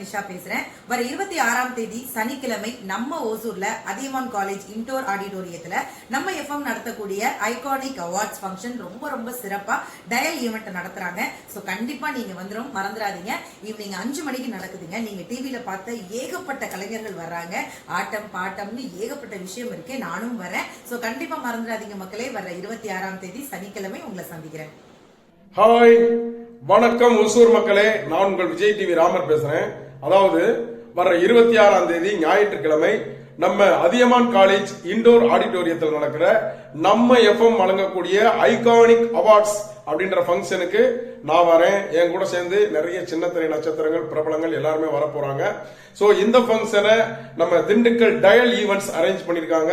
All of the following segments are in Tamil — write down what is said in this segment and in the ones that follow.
நிஷா பேசுறேன். வர இருபத்தி ஆறாம் தேதி சனிக்கிழமை நம்ம ஓசூர்ல அதியமான் காலேஜ் இன்டோர் ஆடிட்டோரியத்துல நம்ம எஃப்எம் நடத்தக்கூடிய ஐகானிக் அவார்ட்ஸ் ஃபங்க்ஷன் ரொம்ப ரொம்ப சிறப்பா டயல் ஈவெண்ட் நடத்துறாங்க. ஸோ கண்டிப்பா நீங்க வந்துடும் மறந்துடாதீங்க. ஈவினிங் அஞ்சு மணிக்கு நடக்குதுங்க. நீங்க டிவியில பார்த்த ஏகப்பட்ட கலைஞர்கள் வர்றாங்க. ஆட்டம் பாட்டம்னு ஏகப்பட்ட விஷயம் இருக்கு நானும் வரேன். ஸோ கண்டிப்பா மறந்துடாதீங்க மக்களே. வர இருபத்தி ஆறாம் தேதி சனிக்கிழமை உங்களை சந்திக்கிறேன். ஹாய் வணக்கம் ஒசூர் மக்களே. நான் உங்கள் விஜய் டிவி ராமர் பேசுறேன். அதாவது வர இருபத்தி ஆறாம் தேதி ஞாயிற்றுக்கிழமை நம்ம அதியமான் காலேஜ் இண்டோர் ஆடிட்டோரியத்தில் நடக்கிற நம்ம எஃப்எம் வழங்கக்கூடிய ஐகானிக் அவார்ட்ஸ் அப்படின்ற ஃபங்க்ஷனுக்கு நான் வரேன். என் கூட சேர்ந்து நிறைய சின்னத்திரை நட்சத்திரங்கள் பிரபலங்கள் எல்லாருமே வர ஸோ இந்த ஃபங்க்ஷனை நம்ம திண்டுக்கல் டயல் ஈவெண்ட்ஸ் அரேஞ்ச் பண்ணியிருக்காங்க.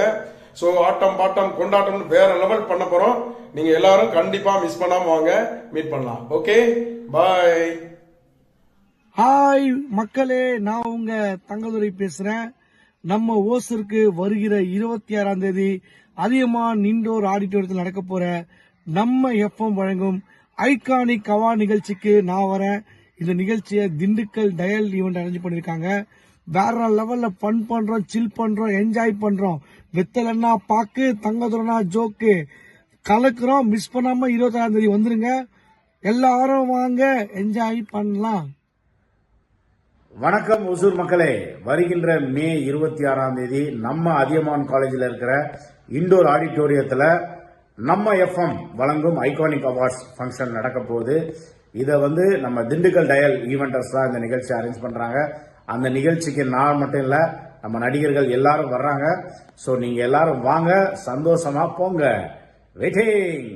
ஸோ ஆட்டம் பாட்டம் கொண்டாட்டம்னு வேற லெவல் பண்ண போறோம். நீங்க எல்லாரும் கண்டிப்பா மிஸ் பண்ணாம வாங்க மீட் பண்ணலாம். ஓகே பாய் ஹாய் மக்களே நான் உங்க தங்கதுரை பேசுறேன். நம்ம ஓசருக்கு வருகிற இருபத்தி ஆறாம் தேதி அதிகமான இண்டோர் ஆடிட்டோரியத்தில் நடக்க போற நம்ம எஃப்எம் வழங்கும் ஐகானிக் கவா நிகழ்ச்சிக்கு நான் வரேன். இந்த நிகழ்ச்சியை திண்டுக்கல் டயல் ஈவெண்ட் அரேஞ்ச் பண்ணிருக்காங்க வேற லெவல்ல ஃபன் பண்றோம் சில் பண்றோம் என்ஜாய் பண்றோம். வெத்தலன்னா பாக்கு தங்கதுரனா ஜோக்கு. கலக்குறோம் மிஸ் பண்ணாம இருபத்தி தேதி வந்துருங்க. எல்லாரும் வாங்க என்ஜாய் பண்ணலாம். வணக்கம் ஒசூர் மக்களே. வருகின்ற மே இருபத்தி ஆறாம் தேதி நம்ம அதியமான் காலேஜில் இருக்கிற இண்டோர் ஆடிட்டோரியத்தில் நம்ம எஃப்எம் வழங்கும் ஐகானிக் அவார்ட்ஸ் ஃபங்க்ஷன் நடக்க போகுது. இதை வந்து நம்ம திண்டுக்கல் டயல் ஈவெண்டர்ஸ் தான் இந்த நிகழ்ச்சி அரேஞ்ச் பண்ணுறாங்க அந்த நிகழ்ச்சிக்கு நான் மட்டும் இல்லை நம்ம நடிகர்கள் எல்லாரும் வர்றாங்க. ஸோ நீங்கள் எல்லாரும் வாங்க. சந்தோஷமாக போங்க. வெயிட்டிங்.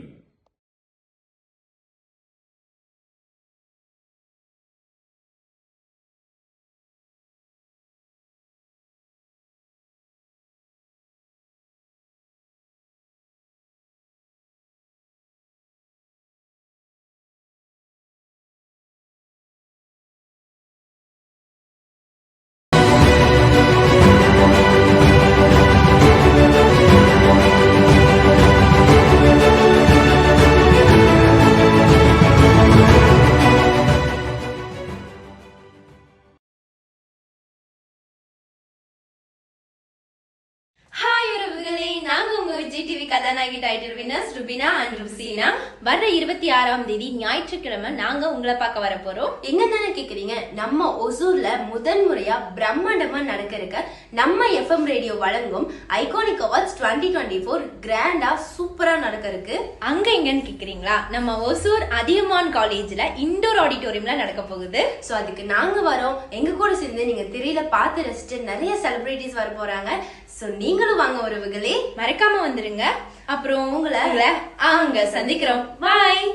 விஜய் டிவி கதாநாயகி title winners Rubina and Rusina வர்ற இருபத்தி ஆறாம் தேதி ஞாயிற்றுக்கிழமை நாங்க உங்களை பார்க்க வர போறோம். எங்க தானே கேக்குறீங்க? நம்ம ஒசூர்ல முதன் முறையா பிரம்மாண்டமா நடக்க இருக்க நம்ம எஃப்எம் ரேடியோ வழங்கும் iconic awards twenty twenty four கிராண்டா சூப்பரா நடக்க இருக்கு அங்க எங்கன்னு கேக்குறீங்களா? நம்ம ஒசூர் அதியமான் காலேஜ்ல இண்டோர் ஆடிட்டோரியம்ல நடக்க போகுது. சோ அதுக்கு நாங்க வரோம். எங்க கூட சேர்ந்து நீங்க திரையில பார்த்து ரசிச்சு நிறைய செலிபிரிட்டிஸ் வர போறாங்க. சோ நீங்களும் வாங்க உறவுகளே. மறக்காம வந்துருங்க அப்புறம் உங்களை அங்க சந்திக்கிறோம். பாய்